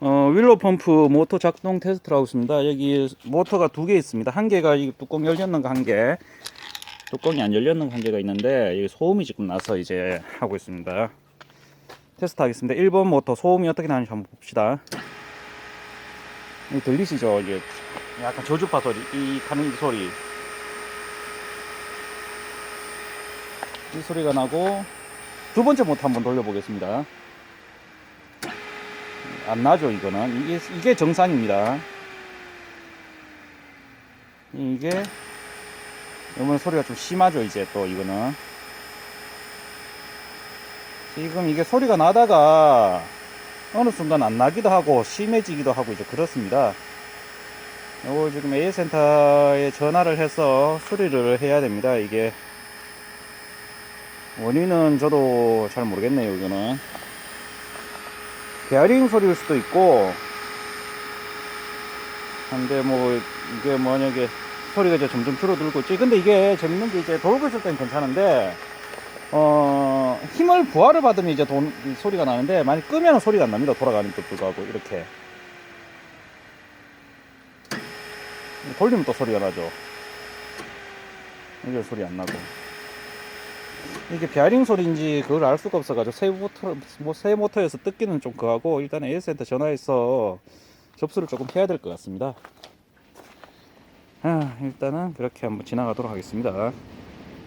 어, 윌로 펌프 모터 작동 테스트를 하고 있습니다. 여기 모터가 두 개 있습니다. 한 개가 이 뚜껑 열렸는 거한 개, 뚜껑이 안 열렸는 거한 개가 있는데 여기 소음이 지금 나서 이제 하고 있습니다. 테스트 하겠습니다. 1번 모터 소음이 어떻게 나는지 한번 봅시다. 이 들리시죠? 이게 약간 저주파 소리, 이 가는 이 소리. 이 소리가 나고 두 번째 모터 한번 돌려보겠습니다. 안 나죠 이거는 이게 이게 정상입니다. 이게 이번 소리가 좀 심하죠 이제 또 이거는 지금 이게 소리가 나다가 어느 순간 안 나기도 하고 심해지기도 하고 이제 그렇습니다. 요거 지금 A 센터에 전화를 해서 수리를 해야 됩니다. 이게 원인은 저도 잘 모르겠네요. 이거는 베어링 소리일 수도 있고 한데 뭐 이게 만약에 소리가 이제 점점 줄어들고 있지. 근데 이게 재밌는 게 이제 돌고 있을 땐 괜찮은데 어 힘을 부하를 받으면 이제 돈, 이 소리가 나는데 만약 끄면 소리가 안 납니다. 돌아가는 데 불구하고 이렇게 돌리면 또 소리가 나죠. 이게 소리 안 나고. 이게 베어링 소리인지 그걸 알 수가 없어가지고 새 모터 뭐새 모터에서 뜯기는 좀 그하고 일단 AS센터 전화해서 접수를 조금 해야 될 것 같습니다. 아, 일단은 그렇게 한번 지나가도록 하겠습니다.